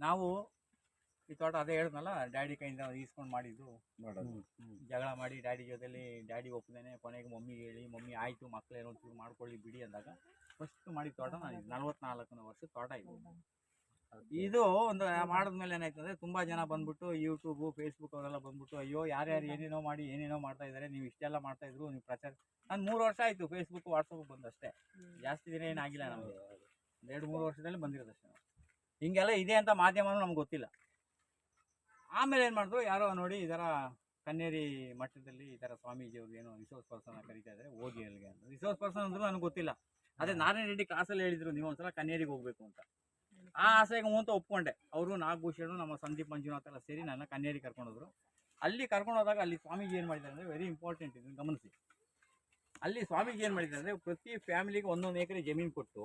ನಾವು ಈ ತೋಟ ಅದೇ ಹೇಳಿದ್ನಲ್ಲ ಡ್ಯಾಡಿ ಕೈಯಿಂದ ಈಸ್ಕೊಂಡು ಮಾಡಿದ್ದು. ಮಾಡೋದು. ಜಗಳ ಮಾಡಿ ಡ್ಯಾಡಿ ಜೊತೆಲಿ ಡ್ಯಾಡಿ ಒಪ್ಪದೇನೆ ಕೊನೆಗೆ ಮಮ್ಮಿ ಹೇಳಿ ಮಮ್ಮಿ ಆಯಿತು ಮಕ್ಳು ಏನೋ ಒಂಚೂರು ಮಾಡ್ಕೊಳ್ಳಿ ಬಿಡಿ ಅಂದಾಗ ಫಸ್ಟ್ ಮಾಡಿದ ತೋಟ ನಾನು ನಲ್ವತ್ನಾಲ್ಕನೇ ವರ್ಷ ತೋಟ ಇದು. ಇದು ಒಂದು ಮಾಡಿದ್ಮೇಲೆ ಏನಾಯ್ತು ಅಂದರೆ ತುಂಬ ಜನ ಬಂದ್ಬಿಟ್ಟು ಯೂಟ್ಯೂಬು ಫೇಸ್ಬುಕ್ ಅವರೆಲ್ಲ ಬಂದ್ಬಿಟ್ಟು ಅಯ್ಯೋ ಯಾರ್ಯಾರು ಏನೇನೋ ಮಾಡಿ ಏನೇನೋ ಮಾಡ್ತಾ ಇದ್ದಾರೆ ನೀವು ಇಷ್ಟೆಲ್ಲ ಮಾಡ್ತಾ ಇದ್ರು ನೀವು ಪ್ರಚಾರ ನಾನು ಮೂರು ವರ್ಷ ಆಯಿತು ಫೇಸ್ಬುಕ್ ವಾಟ್ಸಪ್ ಬಂದಷ್ಟೇ. ಜಾಸ್ತಿ ದಿನ ಏನಾಗಿಲ್ಲ ನಮಗೆ. ಒಂದು ಎರಡು ಮೂರು ವರ್ಷದಲ್ಲಿ ಬಂದಿರೋದಷ್ಟೇ ಹಿಂಗೆಲ್ಲ ಇದೆ ಅಂತ ಮಾಧ್ಯಮನೂ ನಮ್ಗೆ ಗೊತ್ತಿಲ್ಲ. ಆಮೇಲೆ ಏನು ಮಾಡಿದ್ರು ಯಾರೋ ನೋಡಿ ಈ ಥರ ಕನ್ನೇರಿ ಮಠದಲ್ಲಿ ಈ ಥರ ಸ್ವಾಮೀಜಿಯವ್ರು ಏನೋ ರಿಸೋರ್ಸ್ ಪರ್ಸನ್ ಕರೀತಾ ಇದ್ದಾರೆ ಹೋಗಿ ಅಲ್ಲಿಗೆ ಅಂತ. ರಿಸೋರ್ಸ್ ಪರ್ಸನ್ ಅಂದ್ರೂ ನನಗೆ ಗೊತ್ತಿಲ್ಲ. ಅದೇ ನಾರಾಯಣ ರೆಡ್ಡಿ ಕ್ಲಾಸಲ್ಲಿ ಹೇಳಿದ್ರು ನೀವು ಒಂದ್ಸಲ ಕನ್ನೇರಿಗೆ ಹೋಗ್ಬೇಕು ಅಂತ. ಆ ಆಸೆಗೆ ಅಂತ ಒಪ್ಕೊಂಡೆ. ಅವರು ನಾಗಭೂಷಣ್ ನಮ್ಮ ಸಂದೀಪ್ ಮಂಜುನಾಥ್ ಎಲ್ಲ ಸೇರಿ ನನ್ನ ಕನ್ನೇರಿಗೆ ಕರ್ಕೊಂಡೋದ್ರು ಅಲ್ಲಿ ಕರ್ಕೊಂಡು ಹೋದಾಗ ಅಲ್ಲಿ ಸ್ವಾಮೀಜಿ ಏನು ಮಾಡಿದ್ದಾರೆ ಅಂದರೆ ವೆರಿ ಇಂಪಾರ್ಟೆಂಟ್ ಇದನ್ನು ಗಮನಿಸಿ. ಅಲ್ಲಿ ಸ್ವಾಮೀಜಿ ಏನು ಮಾಡಿದ್ದಾರೆ ಅಂದರೆ ಪ್ರತಿ ಫ್ಯಾಮಿಲಿಗೆ ಒಂದೊಂದು ಎಕರೆ ಜಮೀನು ಕೊಟ್ಟು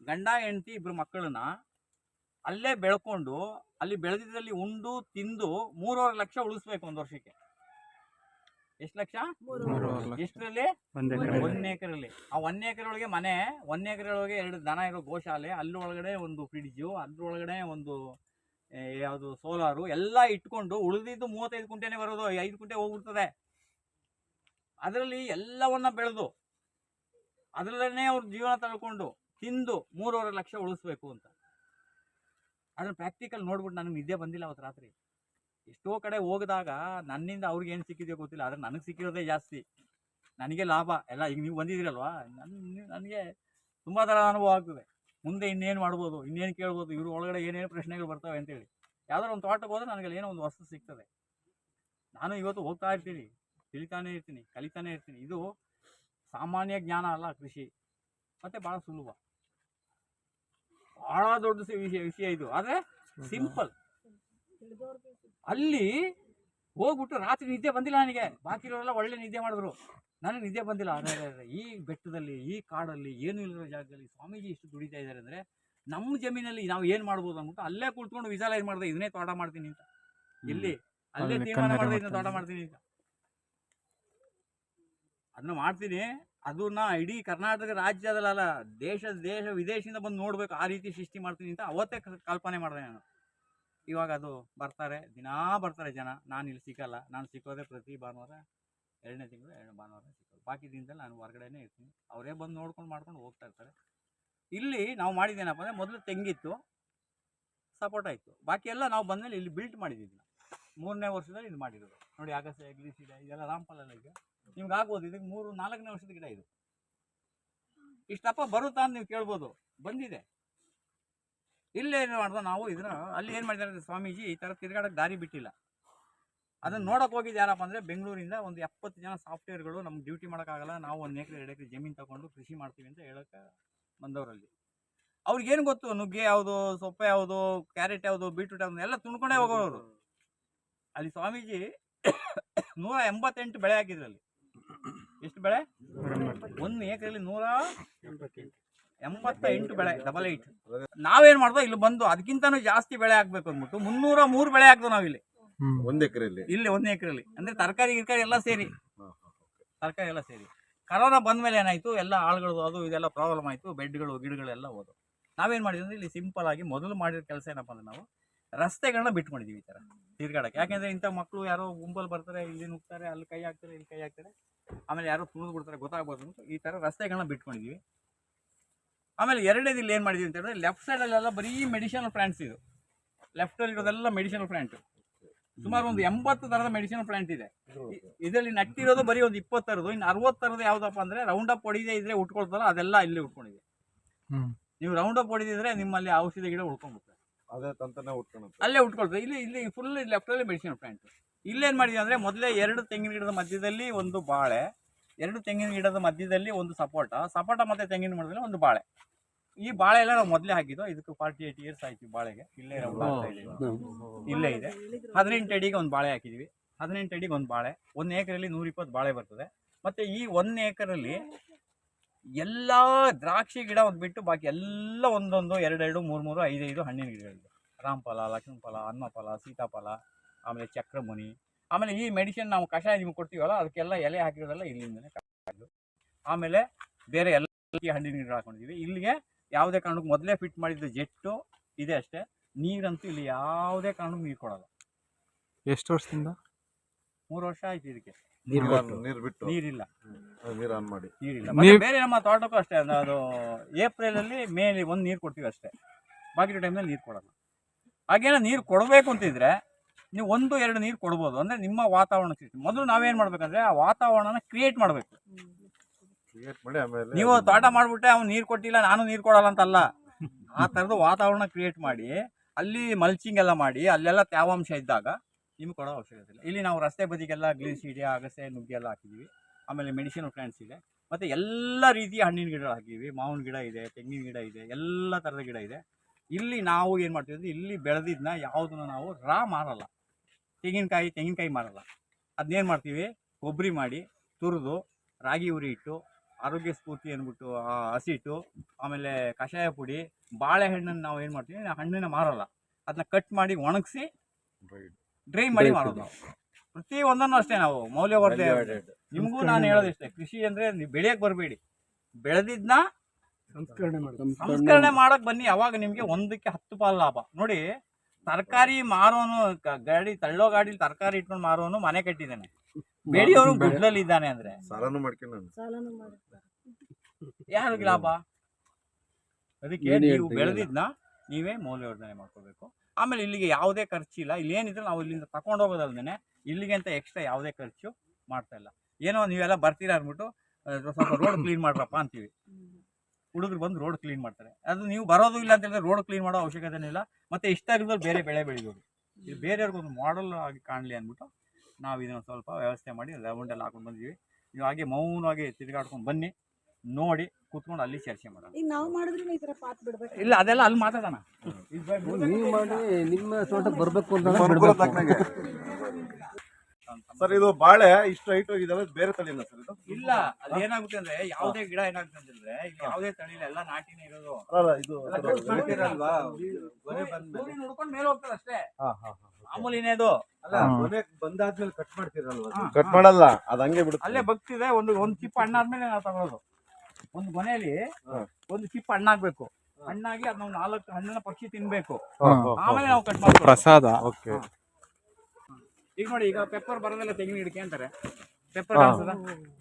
ಗಂಡ ಹೆಂಡತಿ ಇಬ್ಬರು ಮಕ್ಕಳನ್ನ ಅಲ್ಲೇ ಬೆಳ್ಕೊಂಡು ಅಲ್ಲಿ ಬೆಳೆದಿದ್ದಲ್ಲಿ ಉಂಡು ತಿಂದು ಮೂರುವರೆ ಲಕ್ಷ ಉಳಿಸ್ಬೇಕು ಒಂದು ವರ್ಷಕ್ಕೆ. ಎಷ್ಟು ಲಕ್ಷ? ಎಷ್ಟರಲ್ಲಿ? ಒಂದ್ ಎಕರೆಲ್ಲಿ ಆ ಒನ್ ಎಕರೆ ಒಳಗೆ ಮನೆ ಒನ್ ಎಕರೆ ಒಳಗೆ ಎರಡು ದನ ಇರೋ ಗೋಶಾಲೆ ಅಲ್ಲೊಳಗಡೆ ಒಂದು ಫ್ರಿಡ್ಜು ಅದ್ರೊಳಗಡೆ ಒಂದು ಯಾವುದು ಸೋಲಾರು ಎಲ್ಲ ಇಟ್ಕೊಂಡು ಉಳಿದಿದ್ದು ಮೂವತ್ತೈದು ಕುಂಟೆನೇ ಬರೋದು ಐದು ಕುಂಟೆ ಹೋಗ್ಬಿಡ್ತದೆ. ಅದರಲ್ಲಿ ಎಲ್ಲವನ್ನ ಬೆಳೆದು ಅದರಲ್ಲೇ ಅವ್ರ ಜೀವನ ತಳ್ಕೊಂಡು ತಿಂದು ಮೂರುವರೆ ಲಕ್ಷ ಉಳಿಸ್ಬೇಕು ಅಂತ. ಅದ್ರ ಪ್ರಾಕ್ಟಿಕಲ್ ನೋಡ್ಬಿಟ್ಟು ನನಗೆ ನಿದ್ದೆ ಬಂದಿಲ್ಲ ಅವತ್ತು ರಾತ್ರಿ. ಎಷ್ಟೋ ಕಡೆ ಹೋಗಿದಾಗ ನನ್ನಿಂದ ಅವ್ರಿಗೆ ಏನು ಸಿಕ್ಕಿದೆಯೋ ಗೊತ್ತಿಲ್ಲ, ಆದರೆ ನನಗೆ ಸಿಕ್ಕಿರೋದೇ ಜಾಸ್ತಿ. ನನಗೆ ಲಾಭ. ಎಲ್ಲ ಈಗ ನೀವು ಬಂದಿದ್ದೀರಲ್ವಾ? ನನ್ನ ನನಗೆ ತುಂಬ ಥರ ಅನುಭವ ಆಗ್ತದೆ. ಮುಂದೆ ಇನ್ನೇನು ಮಾಡ್ಬೋದು, ಇನ್ನೇನು ಕೇಳ್ಬೋದು, ಇವ್ರ ಒಳಗಡೆ ಏನೇನು ಪ್ರಶ್ನೆಗಳು ಬರ್ತವೆ ಅಂತೇಳಿ. ಯಾವ್ದಾದ್ರು ಒಂದು ತೋಟಕ್ಕೆ ಹೋದ್ರೆ ನನಗೆ ಏನೋ ಒಂದು ವಸ್ತು ಸಿಗ್ತದೆ. ನಾನು ಇವತ್ತು ಹೋಗ್ತಾ ಇರ್ತೀನಿ, ತಿಳಿತಾನೆ ಇರ್ತೀನಿ, ಕಲಿತಾನೆ ಇರ್ತೀನಿ. ಇದು ಸಾಮಾನ್ಯ ಜ್ಞಾನ ಅಲ್ಲ ಕೃಷಿ. ಮತ್ತೆ ಭಾಳ ಸುಲಭ. ಭಾಳ ದೊಡ್ಡ ವಿಷಯ ವಿಷಯ ಇದು. ಆದರೆ ಸಿಂಪಲ್. ಅಲ್ಲಿ ಹೋಗ್ಬಿಟ್ಟು ರಾತ್ರಿ ನಿದ್ದೆ ಬಂದಿಲ್ಲ ನನಗೆ. ಬಾಕಿ ಇರೋರೆಲ್ಲ ಒಳ್ಳೆ ನಿದ್ದೆ ಮಾಡಿದ್ರು. ನನಗೆ ನಿದ್ದೆ ಬಂದಿಲ್ಲ. ಈ ಬೆಟ್ಟದಲ್ಲಿ ಈ ಕಾಡಲ್ಲಿ ಏನು ಇಲ್ಲದ ಜಾಗದಲ್ಲಿ ಸ್ವಾಮೀಜಿ ಇಷ್ಟು ದುಡಿತಾ ಇದ್ದಾರೆ ಅಂದರೆ ನಮ್ಮ ಜಮೀನಲ್ಲಿ ನಾವು ಏನು ಮಾಡ್ಬೋದು ಅಂದ್ಬಿಟ್ಟು ಅಲ್ಲೇ ಕುತ್ಕೊಂಡು ವಿಸಾಲೈಸ್ ಏನು ಮಾಡಿದೆ ಇದನ್ನೇ ತೋಟ ಮಾಡ್ತೀನಿ ಅಂತ. ಎಲ್ಲಿ? ಅಲ್ಲೇ ತೀರ್ಮಾನ ಮಾಡಿದೆ ಇದನ್ನ ತೋಟ ಮಾಡ್ತೀನಿ ಅಂತ. ಅದನ್ನ ಮಾಡ್ತೀನಿ. ಅದನ್ನ ಇಡೀ ಕರ್ನಾಟಕ ರಾಜ್ಯದಲ್ಲ ದೇಶ ದೇಶ ವಿದೇಶದಿಂದ ಬಂದು ನೋಡ್ಬೇಕು ಆ ರೀತಿ ಸೃಷ್ಟಿ ಮಾಡ್ತೀನಿ ಅಂತ ಅವತ್ತೇ ಕಲ್ಪನೆ ಮಾಡಿದೆ ನಾನು. ಇವಾಗ ಅದು ಬರ್ತಾರೆ, ದಿನಾ ಬರ್ತಾರೆ ಜನ. ನಾನು ಇಲ್ಲಿ ಸಿಕ್ಕಲ್ಲ ನಾನು ಸಿಕ್ಕೋದೇ ಪ್ರತಿ ಭಾನುವಾರ, ಎರಡನೇ ತಿಂಗಳು ಎರಡು ಭಾನುವಾರ ಸಿಕ್ಕೋದು. ಬಾಕಿ ದಿನದಲ್ಲಿ ನಾನು ಹೊರಗಡೆನೇ ಇರ್ತೀನಿ. ಅವರೇ ಬಂದು ನೋಡ್ಕೊಂಡು ಮಾಡ್ಕೊಂಡು ಹೋಗ್ತಾ ಇರ್ತಾರೆ. ಇಲ್ಲಿ ನಾವು ಮಾಡಿದ್ದೇನಪ್ಪ ಅಂದರೆ ಮೊದಲು ತೆಂಗಿತ್ತು ಸಪೋರ್ಟ್ ಆಯಿತು ಬಾಕಿ ಎಲ್ಲ ನಾವು ಬಂದಮೇಲೆ ಇಲ್ಲಿ ಬಿಲ್ಟ್ ಮಾಡಿದ್ದೀವಿ ಮೂರನೇ ವರ್ಷದಲ್ಲಿ ಇದು ಮಾಡಿರೋದು. ನೋಡಿ, ಅಗಸೆ ಇದೆ ಇದೆಲ್ಲ ರಾಮ್ಫಲ ಎಲ್ಲ ಈಗ. ನಿಮ್ಗೆ ಆಗ್ಬೋದು. ಇದಕ್ಕೆ ಮೂರು, ನಾಲ್ಕನೇ ವರ್ಷದ ಗಿಡ ಇದು. ಇಷ್ಟಪ್ಪ ಬರುತ್ತಾ ಅಂತ ನೀವು ಕೇಳ್ಬೋದು. ಬಂದಿದೆ. ಇಲ್ಲೇ ಏನು ಮಾಡ್ದೋ ನಾವು ಇದನ್ನ, ಅಲ್ಲಿ ಏನು ಮಾಡಿದ್ದಾರೆ ಸ್ವಾಮೀಜಿ ಈ ಥರ ತಿರ್ಗಾಡಕ್ಕೆ ದಾರಿ ಬಿಟ್ಟಿಲ್ಲ. ಅದನ್ನ ನೋಡೋಕೆ ಹೋಗಿದ್ದು ಯಾರಪ್ಪ ಅಂದರೆ ಬೆಂಗಳೂರಿಂದ ಒಂದು ಎಪ್ಪತ್ತು ಜನ ಸಾಫ್ಟ್ವೇರ್ಗಳು ನಮ್ಗೆ ಡ್ಯೂಟಿ ಮಾಡೋಕ್ಕಾಗಲ್ಲ ನಾವು ಒಂದು ಎಕರೆ, ಎರಡು ಎಕರೆ ಜಮೀನು ತಗೊಂಡು ಕೃಷಿ ಮಾಡ್ತೀವಿ ಅಂತ ಹೇಳೋಕ್ಕೆ ಬಂದವರಲ್ಲಿ. ಅವ್ರಿಗೇನು ಗೊತ್ತು? ನುಗ್ಗೆ ಯಾವುದು, ಸೊಪ್ಪೆ ಯಾವುದು, ಕ್ಯಾರೆಟ್ ಯಾವುದು, ಬೀಟ್ರೂಟ್ ಯಾವುದು, ಎಲ್ಲ ತುಂಡ್ಕೊಂಡೇ ಹೋಗೋರು ಅಲ್ಲಿ ಸ್ವಾಮೀಜಿ ನೂರ ಎಂಬತ್ತೆಂಟು ಬೆಳೆ ಹಾಕಿದ್ರು ಅಲ್ಲಿ. ಎಷ್ಟು ಬೆಳೆ? ಒಂದು ಏಕರಲ್ಲಿ ನೂರ ಎಂಬತ್ತ ಎಂಟು ಬೆಳೆ ಡಬಲ್ ಏಟ್ ನಾವೇನ್ ಮಾಡ್ದೋ ಇಲ್ಲಿ ಬಂದು ಅದಕ್ಕಿಂತನೂ ಜಾಸ್ತಿ ಬೆಳೆ ಹಾಕ್ಬೇಕು ಅಂದ್ಬಿಟ್ಟು ಮುನ್ನೂರ ಮೂರು ಬೆಳೆ ಹಾಕ್ದೋ ನಾವಿಲ್ಲಿ ಒಂದ್ ಎಕರೆಯಲ್ಲಿ? ಇಲ್ಲಿ ಒಂದೇ ಎಕರೆಯಲ್ಲಿ. ಅಂದ್ರೆ ತರಕಾರಿ ಗಿರ್ಕಾರಿ ಎಲ್ಲ ಸೇರಿ. ತರಕಾರಿ ಎಲ್ಲ ಸೇರಿ. ಕರೋನಾ ಬಂದ್ಮೇಲೆ ಏನಾಯ್ತು? ಎಲ್ಲ ಆಳುಗಳು ಅದು ಇದೆಲ್ಲ ಪ್ರಾಬ್ಲಮ್ ಆಯ್ತು. ಬೆಡ್ಗಳು ಗಿಡಗಳೆಲ್ಲ ಹೋದು ನಾವೇನ್ ಮಾಡಿದ್ವಿ ಅಂದ್ರೆ ಇಲ್ಲಿ ಸಿಂಪಲ್ ಆಗಿ ಮೊದಲು ಮಾಡಿದ ಕೆಲಸ ಏನಪ್ಪ ಅಂದ್ರೆ ನಾವು ರಸ್ತೆಗಳನ್ನ ಬಿಟ್ಕೊಂಡಿದೀವಿ ಈ ತರ ತಿರ್ಗಾಡಕ್ಕೆ. ಯಾಕೆಂದ್ರೆ ಇಂಥ ಮಕ್ಕಳು ಯಾರೋ ಗುಂಪಲ್ಲಿ ಬರ್ತಾರೆ ಇಲ್ಲಿ ನುಗ್ತಾರೆ ಅಲ್ಲಿ ಕೈ ಹಾಕ್ತಾರೆ ಇಲ್ಲಿ ಕೈ ಹಾಕ್ತಾರೆ. ಆಮೇಲೆ ಯಾರೋ ತುಳಿದು ಬಿಡ್ತಾರೆ ಗೊತ್ತಾಗ್ಬೋದು ಅಂತ. ಈ ತರ ರಸ್ತೆಗಳನ್ನ ಬಿಟ್ಕೊಂಡಿದ್ದೀವಿ ಆಮೇಲೆ ಎರಡನೇದು ಇಲ್ಲಿ ಏನು ಮಾಡಿದೀವಿ ಅಂತ ಹೇಳಿದ್ರೆ ಲೆಫ್ಟ್ ಸೈಡಲ್ಲೆಲ್ಲ ಬರೀ ಮೆಡಿಸಿನಲ್ ಪ್ಲಾಂಟ್ಸ್ ಇದು. ಲೆಫ್ಟ್ ಅಲ್ಲಿ ಇರೋದೆಲ್ಲ ಮೆಡಿಸಿನಲ್ ಪ್ಲಾಂಟ್ ಸುಮಾರು ಒಂದು ಎಂಬತ್ತು ತರದ ಮೆಡಿಸಿನಲ್ ಪ್ಲಾಂಟ್ ಇದೆ. ಇದರಲ್ಲಿ ನಟ್ಟಿರೋದು ಬರೀ ಒಂದು ಇಪ್ಪತ್ತು ತರದು ಇನ್ನು ಅರವತ್ತು ತರದು ಯಾವುದಪ್ಪ ಅಂದ್ರೆ ರೌಂಡ್ ಅಪ್ ಹೊಡಿದೆ ಇದ್ರೆ ಉಟ್ಕೊಳ್ತಾರ ಅದೆಲ್ಲ ಇಲ್ಲಿ ಉಟ್ಕೊಂಡಿದೆ. ನೀವು ರೌಂಡ್ ಅಪ್ ಹೊಡಿದಿದ್ರೆ ನಿಮ್ಮಲ್ಲಿ ಔಷಧಿ ಗಿಡ ಉಳ್ಕೊಂಡ್ಬಿಡ್ತಾರೆ ಅದೇ ತಂತಾನೆ ಉಟ್ಕೊಳುತ್ತೆ ಅಲ್ಲೇ ಉಟ್ಕೊಳ್ತಾರೆ ಇಲ್ಲಿ ಇಲ್ಲಿ ಫುಲ್ ಲೆಫ್ಟ್ ಅಲ್ಲಿ ಮೆಡಿಸಿನಲ್ ಪ್ಲಾಂಟ್ ಇಲ್ಲೇನ್ ಮಾಡಿದ್ವಿ ಅಂದ್ರೆ ಮೊದಲೇ ಎರಡು ತೆಂಗಿನ ಗಿಡದ ಮಧ್ಯದಲ್ಲಿ ಒಂದು ಬಾಳೆ ಎರಡು ತೆಂಗಿನ ಗಿಡದ ಮಧ್ಯದಲ್ಲಿ ಒಂದು ಸಪೋಟ ಸಪೋಟ ಮತ್ತೆ ತೆಂಗಿನ ಮರದಲ್ಲಿ ಒಂದು ಬಾಳೆ. ಈ ಬಾಳೆ ಎಲ್ಲ ನಾವು ಮೊದಲೇ ಹಾಕಿದ್ದು ಇದಕ್ಕೆ ಫಾರ್ಟಿ ಏಟ್ ಇಯರ್ಸ್ ಆಯ್ತು ಬಾಳೆಗೆ. ಇಲ್ಲೇ ಇಲ್ಲೇ ಇದೆ. ಹದಿನೆಂಟು ಅಡಿಗೆ ಒಂದು ಬಾಳೆ ಹಾಕಿದ್ವಿ ಹದಿನೆಂಟು ಅಡಿಗೆ ಒಂದು ಬಾಳೆ ಒಂದು ಏಕರಲ್ಲಿ ನೂರ ಇಪ್ಪತ್ತು ಬಾಳೆ ಬರ್ತದೆ. ಮತ್ತೆ ಈ ಒಂದು ಏಕರಲ್ಲಿ ಎಲ್ಲ ದ್ರಾಕ್ಷಿ ಗಿಡ ಒಂದು ಬಿಟ್ಟು ಬಾಕಿ ಎಲ್ಲ ಒಂದೊಂದು ಎರಡೆರಡು ಮೂರು ಮೂರು ಐದೈದು ಹಣ್ಣಿನ ಗಿಡಗಳಿದೆ. ರಾಮಫಲ ಲಕ್ಷ್ಮಣ ಫಲ ಅನ್ನಫಲ ಸೀತಾಫಲ. ಆಮೇಲೆ ಚಕ್ರಮುನಿ ಆಮೇಲೆ ಈ ಮೆಡಿಸಿನ್ ನಾವು ಕಷಾಯ ನಿಮ್ಗೆ ಕೊಡ್ತೀವಲ್ಲ ಅದಕ್ಕೆಲ್ಲ ಎಲೆ ಹಾಕಿರೋದೆಲ್ಲ ಇಲ್ಲಿಂದನೇ ಕಷಾಯಗಳು. ಆಮೇಲೆ ಬೇರೆ ಎಲ್ಲ ಹಣ್ಣಿನ ಗಿಡ ಹಾಕೊಂಡಿದ್ದೀವಿ. ಇಲ್ಲಿಗೆ ಯಾವುದೇ ಕಾರಣಕ್ಕೂ ಮೊದಲೇ ಫಿಟ್ ಮಾಡಿದ್ದು ಜೆಟ್ಟು ಇದೆ ಅಷ್ಟೇ. ನೀರಂತೂ ಇಲ್ಲಿ ಯಾವುದೇ ಕಾರಣಕ್ಕೂ ನೀರು ಕೊಡಲ್ಲ. ಎಷ್ಟು ವರ್ಷದಿಂದ? ಮೂರು ವರ್ಷ ಆಯ್ತು ಇದಕ್ಕೆ. ನೀರ್ ನೀರ್ ಬಿಟ್ಟು. ನೀರಿಲ್ಲ. ನೀರ್ ಆನ್ ಮಾಡಿ. ನೀರಿಲ್ಲ. ಮತ್ತೆ ಬೇರೆ ನಮ್ಮ ತೋಟಕ್ಕೂ ಅಷ್ಟೇ ಅದು ಏಪ್ರಿಲ್ ಅಲ್ಲಿ ಮೇ ಒಂದು ನೀರು ಕೊಡ್ತೀವಿ ಅಷ್ಟೇ. ಬಾಕಿ ಟೈಮ್ನಲ್ಲಿ ನೀರು ಕೊಡಲ್ಲ. ಹಾಗೇನೋ ನೀರು ಕೊಡಬೇಕು ಅಂತಿದ್ರೆ ನೀವು ಒಂದು ಎರಡು ನೀರು ಕೊಡ್ಬೋದು. ಅಂದ್ರೆ ನಿಮ್ಮ ವಾತಾವರಣ ಸೃಷ್ಟಿ. ಮೊದಲು ನಾವೇನು ಮಾಡ್ಬೇಕಂದ್ರೆ ಆ ವಾತಾವರಣನ ಕ್ರಿಯೇಟ್ ಮಾಡಬೇಕು. ಕ್ರಿಯೇಟ್ ಮಾಡಿ ಆಮೇಲೆ ನೀವು ತೋಟ ಮಾಡಿಬಿಟ್ಟೆ ಅವ್ನು ನೀರು ಕೊಟ್ಟಿಲ್ಲ ನಾನು ನೀರು ಕೊಡಲ್ಲ ಅಂತಲ್ಲ. ಆ ಥರದ ವಾತಾವರಣ ಕ್ರಿಯೇಟ್ ಮಾಡಿ ಅಲ್ಲಿ ಮಲ್ಚಿಂಗ್ ಎಲ್ಲ ಮಾಡಿ ಅಲ್ಲೆಲ್ಲ ತೇವಾಂಶ ಇದ್ದಾಗ ನಿಮ್ಗೆ ಕೊಡೋ ಅವಶ್ಯಕತೆ ಇಲ್ಲ. ಇಲ್ಲಿ ನಾವು ರಸ್ತೆ ಬದಿಗೆಲ್ಲ ಗ್ಲೀಸಿಡಿಯಾ ಅಗಸೆ ನುಗ್ಗೆ ಎಲ್ಲ ಹಾಕಿದ್ದೀವಿ ಆಮೇಲೆ ಮೆಡಿಸಿನಲ್ ಪ್ಲಾಂಟ್ಸ್ ಇದೆ. ಮತ್ತು ಎಲ್ಲ ರೀತಿಯ ಹಣ್ಣಿನ ಗಿಡ ಹಾಕಿದ್ದೀವಿ ಮಾವಿನ ಗಿಡ ಇದೆ ತೆಂಗಿನ ಗಿಡ ಇದೆ ಎಲ್ಲ ಥರದ ಗಿಡ ಇದೆ. ಇಲ್ಲಿ ನಾವು ಏನು ಮಾಡ್ತೀವಿ ಅಂದರೆ ಇಲ್ಲಿ ಬೆಳೆದಿದ್ದನ್ನ ಯಾವುದನ್ನು ನಾವು ರಾ ಮಾರಲ್ಲ. ತೆಂಗಿನಕಾಯಿ ತೆಂಗಿನಕಾಯಿ ಮಾರಲ್ಲ. ಅದನ್ನೇನು ಮಾಡ್ತೀವಿ? ಕೊಬ್ಬರಿ ಮಾಡಿ ತುರಿದು ರಾಗಿ ಉರಿ ಇಟ್ಟು ಆರೋಗ್ಯ ಸ್ಫೂರ್ತಿ ಅಂದ್ಬಿಟ್ಟು ಹಸಿಟ್ಟು ಆಮೇಲೆ ಕಷಾಯ ಪುಡಿ ಬಾಳೆಹಣ್ಣನ್ನು ನಾವು ಏನು ಮಾಡ್ತೀವಿ? ಹಣ್ಣನ್ನು ಮಾರಲ್ಲ. ಅದನ್ನ ಕಟ್ ಮಾಡಿ ಒಣಗಿಸಿ ಡ್ರೈ ಮಾಡಿ ಮಾರೋದು ನಾವು. ಪ್ರತಿ ಒಂದನ್ನು ಅಷ್ಟೇ ನಾವು. ಮೌಲ್ಯವರ್ಧನೆ ನಿಮಗೂ ನಾನು ಹೇಳೋದಿಷ್ಟೇ ಕೃಷಿ ಅಂದ್ರೆ ನೀವು ಬೆಳೆಯಕ್ಕೆ ಬರಬೇಡಿ. ಬೆಳೆದಿದ್ನ ಸಂಸ್ಕರಣೆ ಮಾಡಕ್ ಬನ್ನಿ. ಅವಾಗ ನಿಮ್ಗೆ ಒಂದಕ್ಕೆ ಹತ್ತು ಪಾಲು ಲಾಭ. ನೋಡಿ ತರಕಾರಿ ಮಾರೋನು ಗಾಡಿ ತಳ್ಳೋ ಗಾಡಿ ತರಕಾರಿ ಇಟ್ಕೊಂಡು ಮಾರೋನು ಮನೆ ಕಟ್ಟಿದ್ದಾನೆ. ಬೆಳೆಯೋನು ಗುಡ್ಲಲ್ಲಿ ಇದ್ದಾನೆ ಅಂದ್ರೆ. ಸಾಲನು ಮಾಡ್ಕೊಂಡು ಯಾರಿಗೆ ಲಾಭ? ಅದಕ್ಕೆ ನೀವು ಬೆಳೆದಿದ್ನ ನೀವೇ ಮೌಲ್ಯವರ್ಧನೆ ಮಾಡ್ಕೋಬೇಕು. ಆಮೇಲೆ ಇಲ್ಲಿಗೆ ಯಾವುದೇ ಖರ್ಚಿಲ್ಲ ಇಲ್ಲಿ. ಏನಿದ್ರೆ ನಾವು ಇಲ್ಲಿಂದ ತಕೊಂಡು ಹೋಗೋದಲ್ದೇನೆ ಇಲ್ಲಿಗೆ ಅಂತ ಎಕ್ಸ್ಟ್ರಾ ಯಾವುದೇ ಖರ್ಚು ಮಾಡ್ತಾ ಇಲ್ಲ. ಏನೋ ನೀವೆಲ್ಲ ಬರ್ತೀರಾ ಅಂದ್ಬಿಟ್ಟು ಆ, ಸ್ವಲ್ಪ ರೋಡ್ ಕ್ಲೀನ್ ಮಾಡ್ರಪ್ಪ ಅಂತೀವಿ. ಹುಡುಗರು ಬಂದು ರೋಡ್ ಕ್ಲೀನ್ ಮಾಡ್ತಾರೆ. ಅದು ನೀವು ಬರೋದು ಇಲ್ಲ ಅಂತ ಹೇಳಿದ್ರೆ ರೋಡ್ ಕ್ಲೀನ್ ಮಾಡೋ ಅವಶ್ಯಕತೆ ಇಲ್ಲ. ಮತ್ತೆ ಇಷ್ಟ ಆಗಿದ್ರೆ ಬೇರೆ ಬೆಳೆ ಬೆಳಿಬೋದು ಇದು ಬೇರೆಯವ್ರಿಗೊಂದು ಮಾಡಲ್ ಆಗಿ ಕಾಣಲಿ ಅಂದ್ಬಿಟ್ಟು ನಾವು ಇದನ್ನು ಸ್ವಲ್ಪ ವ್ಯವಸ್ಥೆ ಮಾಡಿ ರೌಂಡ್ ಎಲ್ಲ ಹಾಕೊಂಡು ಬಂದಿದ್ದೀವಿ ನೀವು ಹಾಗೆ ಮೌನವಾಗಿ ತಿರುಗಾಡ್ಕೊಂಡು ಬನ್ನಿ ನೋಡಿ ಕೂತ್ಕೊಂಡು ಅಲ್ಲಿ ಚರ್ಚೆ ಮಾಡೋಣ. ಈಗ ನಾವು ಮಾಡಿದ್ರೆ ಈ ತರ ಪಾತ್ ಬಿಡ್ಬೇಕು? ಇಲ್ಲ ಅದೆಲ್ಲ ಅಲ್ಲಿ ಮಾತಾಡೋಣ. ನೀವು ಮಾಡಿ ನಿಮ್ಮ ತೋಟಕ್ಕೆ ಬರಬೇಕು ಅಂತ. ಸರ್ ಇದು ಬಾಳೆ ಇಷ್ಟು ಹೈಟ್ ಹೋಗಿದಾವೆ ಬೇರೆ ತಳಿನ ಸರ್ ಇದು? ಇಲ್ಲ ಅದೇನಾಗುತ್ತೆ ಅಂದ್ರೆ ಯಾವುದೇ ಗಿಡ ಏನಾಗುತ್ತೆ ಅಂತಂದ್ರೆ ಇಲ್ಲಿ ತಳಿ ತಳಿಲ್ಲ ಎಲ್ಲ ನಾಟಿನೇ ಇರೋದು. ಅಲ್ಲ ಇದು ನೋಡ್ಕೊಂಡು ಮೇಲೆ ಹೋಗ್ತದೆ ಅಷ್ಟೇ. ಹಾ, ಹಾ, ಹಾ. ಮಾಮೂಲಿನೇ ಅದು. ಅಲ್ಲ? ಕೊನೆಗೆ ಬಂದಾದ್ಮೇಲೆ ಕಟ್ ಮಾಡ್ತಿರಲ್ವಾ ಕಟ್ ಮಾಡಲ್ಲ ಅದ್ ಹಂಗೆ ಬಿಡುತ್ತೆ. ಅಲ್ಲೇ ಬಗ್ತಿದೆ ಒಂದು ಒಂದ್ ಚಿಪ್ಪ ಹಣ್ಣಾದ್ಮೇಲೆ ನಾವು ತಗೊಳ್ಳೋದು ಒಂದು ಮನೆಯಲ್ಲಿ. ಒಂದು ಚಿಪ್ಪ ಹಣ್ಣಾಗ್ಬೇಕು ಹಣ್ಣಾಗಿ ಅದ್ ನಾವು ನಾಲ್ಕು ಹಣ್ಣನ್ನ ಪಕ್ಷಿ ತಿನ್ಬೇಕು. ಆಮೇಲೆ ನಾವು ಕಟ್ ಮಾಡ್ತೀವಿ ಪ್ರಸಾದ. ಓಕೆ. ಈಗ ನೋಡಿ ಈಗ ಪೆಪ್ಪರ್ ಬರೋದೆಲ್ಲ ತೆಂಗಿನ ಗಿಡಕ್ಕೆ ಅಂತಾರೆ. ಪೆಪ್ಪರ್. ಕಾಣಿಸ್ತದ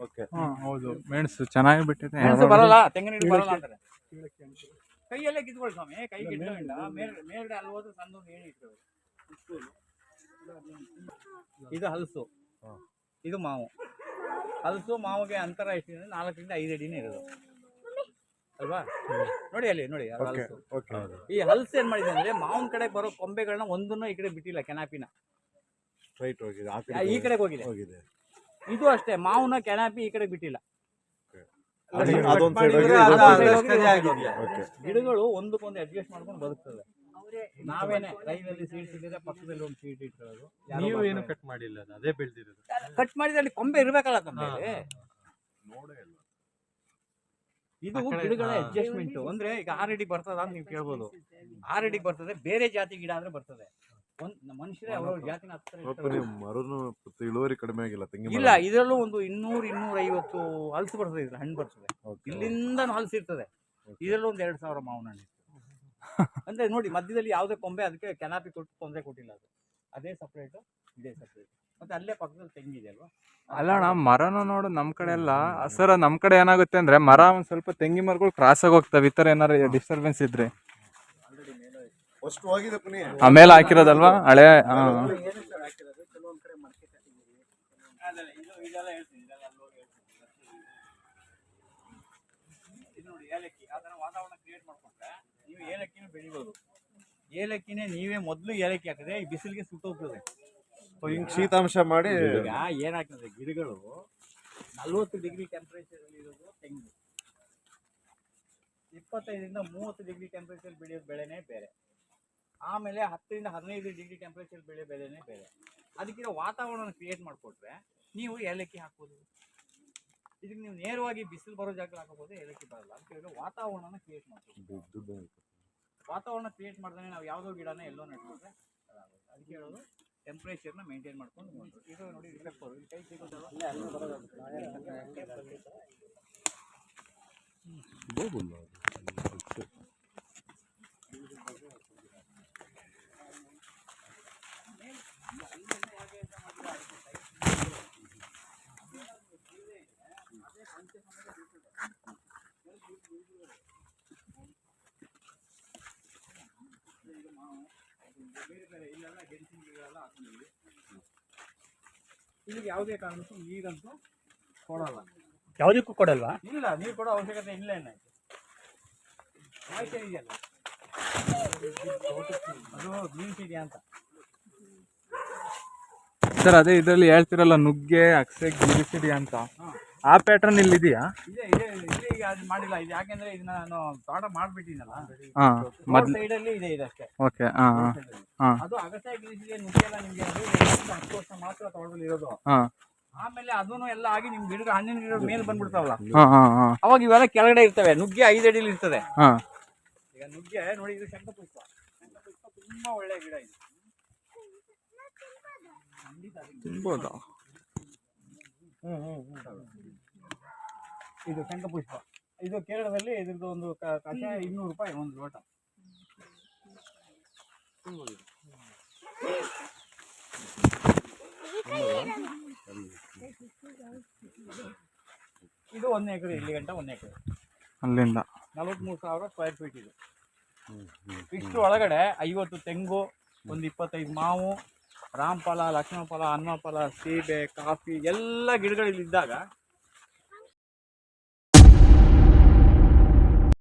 ಓಕೆ. ಹೌದು. ಮೆಣಸು ಚೆನ್ನಾಗಿ ಬಿಟ್ಟಿದೆ. ಮೆಣಸು ಬರಲ್ಲ ತೆಂಗಿನ ಗಿಡ ಬರಲ್ಲ ಅಂತಾರೆ. ಕೈಯಲ್ಲೇ ಕಿತ್ಕೊಳ್ಳಿ ಸ್ವಾಮಿ ಕೈ ಗಿಡ ಮೇಲ್ ಮೇಲ್ಗಡೆ ಅಲ್ಲಿ ಹೋದ್ರೆ ಸಣ್ಣ ಒಂದು ಏಣಿ ಇರ್ತದೆ ಇದು ಹಲಸು. ಇದು ಮಾವು. ಹಲಸು ಮಾವಿಗೆ ಅಂತರ ಎಷ್ಟಿದೆ? ನಾಲ್ಕರಿಂದ ಐದು ಅಡಿನೇ ಇರೋದು. ಅಲ್ವಾ? ನೋಡಿ ಅಲ್ಲಿ ನೋಡಿ ಹಲಸು. ಓಕೆ. ಈ ಹಲಸು ಏನ್ ಮಾಡಿದೆ ಅಂದ್ರೆ ಮಾವಿನ ಕಡೆ ಬರೋ ಕೊಂಬೆಗಳನ್ನ ಒಂದನ್ನು ಈ ಕಡೆ ಬಿಟ್ಟಿಲ್ಲ ಕೆನಾಪಿನ. ರೈಟ್ ಹೋಗಿದೆ ಆ ಯಾ- ಈ ಕಡೆಗೆ ಹೋಗಿದೆ. ಹೋಗಿದೆ. ಇದು ಅಷ್ಟೇ ಮಾವನ ಕೆನಾಪಿ ಈ ಕಡೆ ಬಿಟ್ಟಿಲ್ಲ. ಅದು- ಕಟ್ ಅದೊಂದ್ side ಹೋಗಿದೆ, ಅದು ಇದೊಂದ್ ಆ side side ಹೋಗಿದೆ, ಓಕೆ ಗಿಡಗಳು ಒಂದಕ್ಕೊಂದು ಅಡ್ಜಸ್ಟ್ ಮಾಡ್ಕೊಂಡು ಬರುತ್ತದೆ ನಾವೇನೆ ರೈಲಲ್ಲಿ ಸೀಟ್ ಸಿಕ್ಕಿದ್ರೆ ಪಕ್ಕದಲ್ಲಿ ಒಂದು ಸೀಟ್ ಇಟ್ಟಿರೋದು. ನೀವು ಏನು ಕಟ್ ಮಾಡಿಲ್ಲ ಅದು ಅದೇ ಬೆಳೆದಿರೋದು. ಕಟ್ ಮಾಡಿದ್ರೆ ಅಲ್ಲಿ ಕೊಂಬೆ ಇರ್ಬೇಕಲ್ಲ ತಂದೆ ಇದು ಗಿಡಗಳ ಅಡ್ಜಸ್ಟ್ಮೆಂಟ್ ಅಂದ್ರೆ ಈಗ ಆರ್ ಅಡಿ ಬರ್ತದ ಅಂತ ನೀವು ಕೇಳ್ಬೋದು. ಆರ್ ಅಡಿ ಬರ್ತದೆ ಬೇರೆ ಜಾತಿ ಗಿಡ ಆದ್ರೆ ಬರ್ತದೆ. ಸ್ವಲ್ಪ ನೀವು ಮರನು ಇಳುವರಿ ಕಡಿಮೆ ಆಗಿಲ್ಲ ತೆಂಗಿನ ಇಲ್ಲ ಇದರಲ್ಲೂ ಒಂದು ಇನ್ನೂರು ಇನ್ನೂರ ಐವತ್ತು ಹಲಸು ಬರ್ತದೆ ಇದ್ರ ಹಣ್ಣು ಬರ್ತದೆ. Okay. ಇಲ್ಲಿಂದ ಹಲಸು ಇರ್ತದೆ. ಇದರಲ್ಲೂ ಒಂದು ಎರಡು ಸಾವಿರ ಮಾವಿನ ಹಣ್ಣು ಇರ್ತದೆ. ಅಂದ್ರೆ ನೋಡಿ ಮಧ್ಯದಲ್ಲಿ ಯಾವುದೇ ಕೊಂಬೆ ಅದಕ್ಕೆ ಕೆನಾಪಿ ಕೊಟ್ಟು ತೊಂದರೆ ಕೊಟ್ಟಿಲ್ಲ ಅದು. ಅದೇ ಸಪ್ರೇಟ್ ಇದೇ ಸಪ್ರೇಟ್ ಮತ್ತೆ ಅಲ್ಲೇ ಪಕ್ಕದಲ್ಲಿ ತೆಂಗಿದೆ ಅಲ್ವಾ? ಅಲ್ಲ ಅಣ್ಣ ಮರನು ನೋಡು ನಮ್ ಕಡೆ ಎಲ್ಲ. ಸರ್ ನಮ್ ಕಡೆ ಏನಾಗುತ್ತೆ ಅಂದ್ರೆ ಮರ ಒಂದ್ ಸ್ವಲ್ಪ ತೆಂಗಿ ಮರಗಳು ಕ್ರಾಸ್ ಆಗಿ ಹೋಗ್ತವೆ. ಈ ತರ ಏನಾರ ಡಿಸ್ಟರ್ಬೆನ್ಸ್ ಇದ್ರೆ. ಆಮೇಲೆ ಹಾಕಿರೋದಲ್ವಾ ಹಳೆ ಹಾ ಅದಲ್ಲ, ಇದು ಇದೆಲ್ಲ ಹೇಳ್ತೀನಿ ಇದೆಲ್ಲ ಅಲ್ಲಿ ಹೇಳ್ತೀನಿ. ಇದು ನೋಡಿ ಏಲಕ್ಕಿ ಆ. ಥರ ವಾತಾವರಣ ಕ್ರಿಯೇಟ್ ಮಾಡ್ಕೊಂಡ್ರೆ ನೀವು ಏಲಕ್ಕಿನೂ ಬೆಳಿಬೋದು ಏಲಕ್ಕಿನೇ ನೀವೇ ಮೊದಲು ಏಲಕ್ಕಿ ಹಾಕಿದ್ರೆ ಈ ಬಿಸಿಲಿಗೆ ಸುಟ್ಟೋಗ್ತದೆ ಹಿಂಗ್ ಶೀತಾಂಶ ಮಾಡಿ ಈಗ ಏನಾಗ್ತದೆ ಗಿಡಗಳು ನಲ್ವತ್ತು ಡಿಗ್ರಿ ಟೆಂಪರೇಚರ್ ಅಲ್ಲಿ ಇರೋದು ತೆಂಗು. ಇಪ್ಪತ್ತೈದರಿಂದ ಮೂವತ್ತು ಡಿಗ್ರಿ ಟೆಂಪರೇಚರ್ ಬೆಳೆಯೋದು ಬೆಳೆನೇ ಬೇರೆ. ಆಮೇಲೆ ಹತ್ತರಿಂದ ಹದಿನೈದು ಡಿಗ್ರಿ ಟೆಂಪ್ರೇಚರ್ ಬೆಳೆ ಬೆಳೆನೇ ಬೇರೆ ಅದಕ್ಕಿರೋ ವಾತಾವರಣ ಕ್ರಿಯೇಟ್ ಮಾಡಿಕೊಟ್ರೆ ನೀವು ಏಲಕ್ಕಿ ಹಾಕ್ಬೋದು. ಇದಕ್ಕೆ ನೀವು ನೇರವಾಗಿ ಬಿಸಿಲು ಬರೋ ಜಾಗ ಹಾಕೋಬೋದು ಏಲಕ್ಕಿ ಬರಲ್ಲ. ಅದಕ್ಕೆ ವಾತಾವರಣನ ಕ್ರಿಯೇಟ್ ಮಾಡ್ತೀವಿ ವಾತಾವರಣ ಕ್ರಿಯೇಟ್ ಮಾಡಿದ್ರೆ ನಾವು ಯಾವುದೋ ಗಿಡನ ಎಲ್ಲೋ ನೆಟ್ಕೊಂಡ್ರೆ. ಅದಕ್ಕೆ ಹೇಳೋದು ಟೆಂಪ್ರೇಚರ್ನ ಮೇಂಟೈನ್ ಮಾಡ್ಕೊಂಡು. ಇದು ನೋಡಿ ಇದು ಈ ಇದು ಕೈ ಸಿಗೋದಲ್ಲ ಬೇರೆ ಬೇರೆ ಇಲ್ಲೆಲ್ಲ ಗೆಣಸಿನ ಗಿಡಗಳೆಲ್ಲ ಹಾಕೊಂಡಿದ್ವಿ ಇಲ್ಲಿಗೆ ಯಾವುದೇ ಕಾರಣಕ್ಕೂ ನೀರಂತೂ ಕೊಡಲ್ಲ. ಯಾವುದಕ್ಕೂ ಕೊಡಲ್ವಾ? ಇಲ್ಲ ನೀರು ಕೊಡೋ ಅವಶ್ಯಕತೆ ಇಲ್ಲ ಏನಾಯ್ತು ಮಾಹಿತಿ ಇದೆಯಲ್ಲ? ಅದು ಗ್ರೀನ್ ಸಿಟಿ ಅಂತ. ಸರ್ ಅದೇ ಇದರಲ್ಲಿ ಹೇಳ್ತಿರಲ್ಲ ನುಗ್ಗೆ ಅಕ್ಸೆ ಗಿರಿಸಿಡಿ ಅಂತ. ಆ ಪ್ಯಾಟರ್ನ್ ಇಲ್ಲಿ ಇದೆಯಾ ಇದೆ ಇದೆ ಇದೆ. ಅದು ಮಾಡಿಲ್ಲ. ಇದು ಯಾಕೆಂದ್ರೆ ಇದನ್ನ ನಾನು ತೋಟ ಮಾಡ್ಬಿಟ್ಟಿನಲ್ಲ. ಹಾ ಮೊದ್ಲು ಸೈಡ್ ಅಲ್ಲಿ ಇದೆ ಇದಷ್ಟೇ. ಓಕೆ ಹಾ ಹಾ. ಅದು ಅಗತ್ಯ ಗಿರಿಸಿಗೆ ನುಗ್ಗೆಲ್ಲ ನಿಮ್ಗೆ ಅದು ಹತ್ತು ವರ್ಷ ಮಾತ್ರ ತೋಟದಲ್ಲಿ ಇರೋದು. ಹಾ. ಆಮೇಲೆ ಅದನ್ನು ಎಲ್ಲ ಆಗಿ ನಿಮ್ ಗಿಡ ಹಣ್ಣಿನ ಗಿಡ ಮೇಲೆ ಬಂದ್ಬಿಡ್ತಾವಲ್ಲ? ಹಾ ಹಾ ಹಾ. ಅವಾಗ ಇವೆಲ್ಲ ಕೆಳಗಡೆ ಇರ್ತವೆ. ನುಗ್ಗೆ ಐದು ಅಡಿಲಿ ಇರ್ತದೆ. ಹಾ. ಈಗ ನುಗ್ಗೆ ನೋಡಿ ಇದು ಶಂಖಪುಷ್ಪ. ಶಂಖಪುಷ್ಪ ತುಂಬಾ ಒಳ್ಳೆ ಗಿಡ ಇದು. ಖಂಡಿತ ಅದಕ್ಕೆ ತಿನ್ಬೋದಾ ಇದು ಶಂಖಪುಷ್ಪ. ಇದು ಕೇರಳದಲ್ಲಿ ಇದ್ರದ್ದು ಒಂದು ಕ- ಕಷಾಯ ಇನ್ನೂರು ರೂಪಾಯಿ ಒಂದು ಲೋಟ. ಇದು ಒಂದು ಎಕರೆ ಇಲ್ಲಿ ಗಂಟ ಒಂದು ಎಕರೆ. ಅಲ್ಲಿಂದ. ನಲವತ್ಮೂರು ಸಾವಿರ ಸ್ಕ್ವೇರ್ ಫೀಟ್ ಇದು. ಇಷ್ಟು ಒಳಗಡೆ ಐವತ್ತು ತೆಂಗು ಒಂದು ಇಪ್ಪತ್ತೈದು ಮಾವು ರಾಮಫಲ ಹನುಮ ಫಲ ಸೀಬೆ ಕಾಫಿ ಎಲ್ಲ ಗಿಡಗಳಿಲ್ಲಿದ್ದಾಗ